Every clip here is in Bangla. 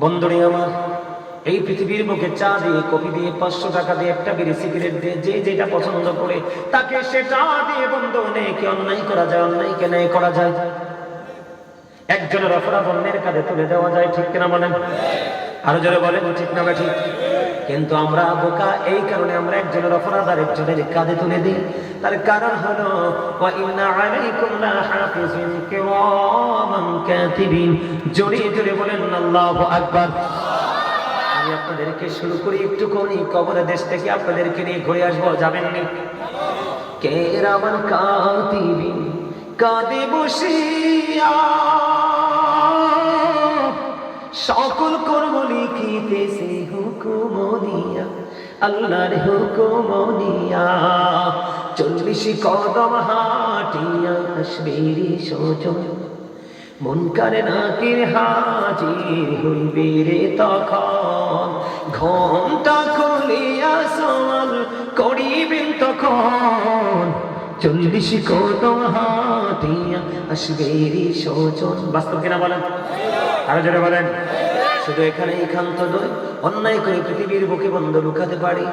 বন্ধুরে আমার, এই পৃথিবীর মুখে চা দিয়ে কপি দিয়ে, পাঁচশো টাকা দিয়ে, একটা বিড়ি, সিগারেট দিয়ে, যে যেটা পছন্দ করে, তাকে সেটা দিয়ে বন্ধু কি অন্যায় করা যায় অন্যায়কে ন্যায় করা যায়। একজনের অপরাধ অন্যের কাজে তুলে দেওয়া যায়, ঠিক কিনা বলেন? আরও জোরে বলেন, ঠিক না ঠিক? কিন্তু আমরা বোকা, এই কারণে আমরা একজনের অপরাধ আর একজনের কাঁধে তুলে দিই। তার কারণ হলো জোরে জোরে বলেন, আল্লাহু আকবার। আমি আপনাদেরকে শুরু করি একটু করি কবরের দেশ থেকে আপনাদেরকে নিয়ে ঘুরে আসব, যাবেন নি? কেরামান কাতিবিন, কাঁদে বসিয়া সকল কর্ম লিখিতেছে হুকুম দিয়া, আল্লাহর হুকুম দিয়া। চল্লিশ কদম হাটিয়া কাশ্মীরি সজন মন কারে নাকির হাজির হইবে রে তখন। ঘণ্টা খুলিয়া সওয়াল করিবেন তখন। চল্লিশ কদম হাটিয়া আসবে রে সজন বাস্তব কিনা বলেন? আরও জোরে বলেন। শুধু এখানে একান্ত নয়, অন্যায় করে পৃথিবীর বুকে বন্ধ লুকাতে পারি,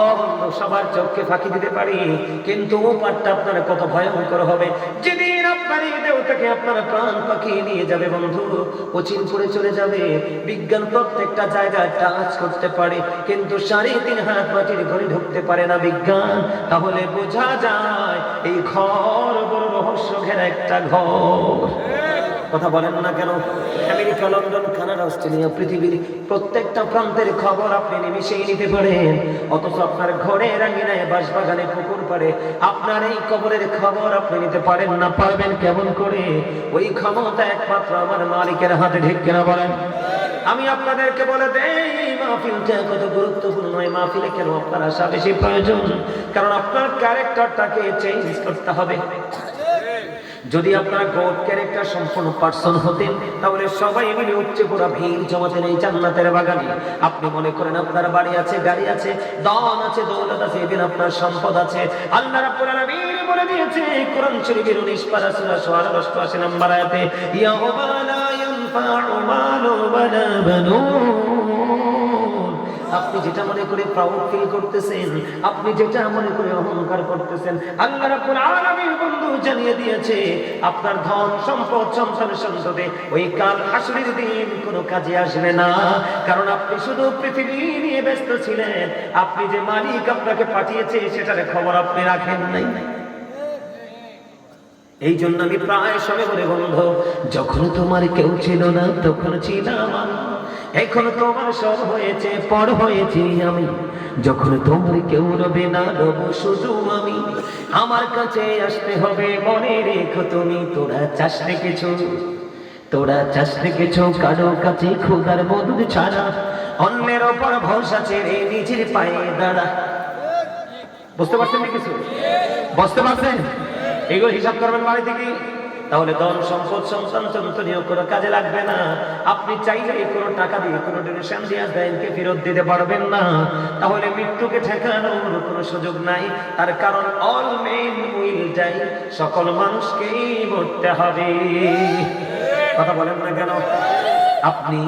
অবন্ধ সবার চোখকে ফাঁকি দিতে পারি, কিন্তু ও পাঠটা আপনার কত ভয়ঙ্কর হবে। যেদিন আপনার এই দেহটাকে আপনার প্রাণ পাখিয়ে নিয়ে যাবে বন্ধু কোচিন পড়ে চলে যাবে, বিজ্ঞান প্রত্যেকটা জায়গায় টাচ করতে পারে, কিন্তু সাড়ে তিন হাত মাটির ঘরে ঢুকতে পারে না বিজ্ঞান। তাহলে বোঝা যায়, এই ঘর বড় রহস্য ঘেরা একটা ঘর। কথা বলেন না কেন? আমেরিকা, লন্ডন, কানাডা, অস্ট্রেলিয়া, পৃথিবীর প্রত্যেকটা প্রান্তের খবর আপনি নিমিশেই নিতে পারেন। অথচ আপনার ঘরে রাঙিনায় বাসবাগানে পুকুর পারে আপনার এই কবরের খবর আপনি নিতে পারেন না, পারবেন কেমন করে? ওই ক্ষমতা একমাত্র আমার মালিকের হাতে, ঠিক কেনা বলেন? আমি আপনাদেরকে বলে দেই, মাহফিলটা কত গুরুত্বপূর্ণ এই মাহফিলে কেন আপনার আসা বেশি প্রয়োজন? কারণ আপনার ক্যারেক্টারটাকে চেঞ্জ করতে হবে। যদি আপনারা গড ক্যারেক্টার সম্পূর্ণ পার্সন হতেন, তাহলে সবাই মিলে উচ্চে পুরা ভিড় জমাতেন এই জান্নাতের বাগানে। আপনি মনে করেন আপনার বাড়ি আছে, গাড়ি আছে, দন আছে, দৌলত আছে, এদিন আপনার সম্পদ আছে। আল্লাহ রাব্বুল আলামিন বলে দিয়েছে, কোরআন শরীফের 19 পারা সূরা 88 নম্বর আয়াতে, ইয়াউমা লা মালু ওয়ালা বানুন। যেটা মনে করে প্রাউড ফিল করতেছেন, আপনি যেটা মনে করে অহংকার করতেছেন, আল্লাহ রাব্বুল আলামিন বন্ধু জানিয়ে দিয়েছে, আপনার ধন, সম্পদ, সন্তান, সন্ততি, ওই কাল হাসরের দিন কোনো কাজে আসবে না। কারণ আপনি শুধু পৃথিবী নিয়ে ব্যস্ত ছিলেন, আপনি যে মালিক আপনাকে পাঠিয়েছে, সেটার খবর আপনি রাখেন নাই। এই জন্য আমি প্রায় সময় বলে, বন্ধু, যখন তোমার কেউ ছিল না, তখন ছিলাম আমি। এখন তোমার সব হয়েছে পর হয়েছি আমি। যখন তোমার কেউ রবে না রব শুধু আমি। আমার কাছে আসতে হবে মনে রেখো তুমি তোরা চাষ রেখেছো তোরা চাষ রেখেছো কারও কাছে খোদার বদল ছাড়া। অন্যের ওপর ভরসা ছেড়ে নিজের পায়ে দাঁড়া। বুঝতে পারছেন কিছু? বুঝতে পারছেন? এগুলো হিসাব করবেন বাড়ি থেকে তাহলে ধন সম্পদ সন্তান সন্তনীয় কোনো কাজে লাগবে না। আপনি চাইলে কোনো টাকা দিয়ে, কোনো ডোনেশন দিয়ে ব্যাংকে ফেরত দিতে পারবেন না। তাহলে মৃত্যুকে ঠেকানোর কোনো সুযোগ নাই। তার কারণ অল মেন উইল যাই সকল মানুষকেই মরতে হবে। কথা বলেন না কেন? আপনি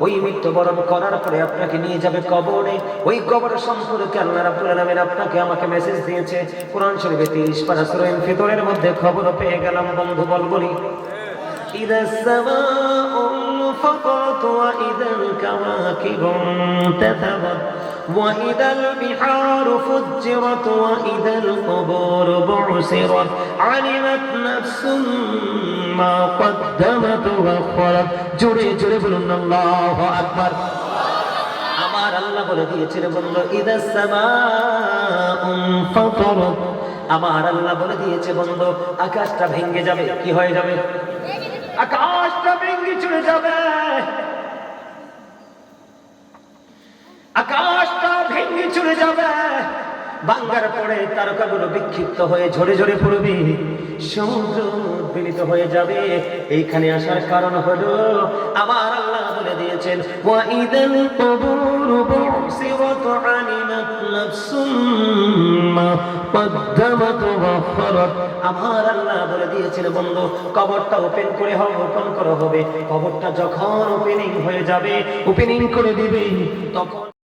ওই মৃত্যুবরণ করার পরে আপনাকে নিয়ে যাবে কবরে ওই কবরের সম্পর্কে আল্লাহ রাব্বুল আলামিন আপনাকে আমাকে মেসেজ দিয়েছে কোরআন শরীফে 30 পারা সূরা ফিতরের মধ্যে খবর পেয়ে গেলাম বন্ধু বল বলি إذا السماء انفطرت وإذا الكواكب انتثبت وإذا البحار فجرت وإذا القبور بعثرت علمت نفس ما قدمت وأخرت জোরে জোরে বলুন আল্লাহ আকবার আমার আল্লাহ বলে দিয়েছিল বলল ইদা সামাউন আমার আল্লাহ বলে দিয়েছে বন্ধ আকাশটা ভেঙে যাবে কি হয়ে যাবে আকাশটা ভেঙে চলে যাবে আকাশটা ভেঙে চলে যাবে। বাঙ্গার পরে তারকাগুলো বিক্ষিপ্ত হয়ে ঝরে ঝরে পড়বে। সমুদ্র উদ্বিলিত হয়ে যাবে। এইখানে আসার কারণ হলো, আমার আল্লাহ বলে দিয়েছেন, ওয়াইদাল কবুর বুসিরাত আনিমাত নাফসুম্মা কদ্দামাত ওয়াখরাত আমার আল্লাহ বলে দিয়েছিল বন্ধু, কবরটা ওপেন করে হবে, ওপেন করা হবে। কবরটা যখন ওপেনিং হয়ে যাবে, ওপেনিং করে দিবে, তখন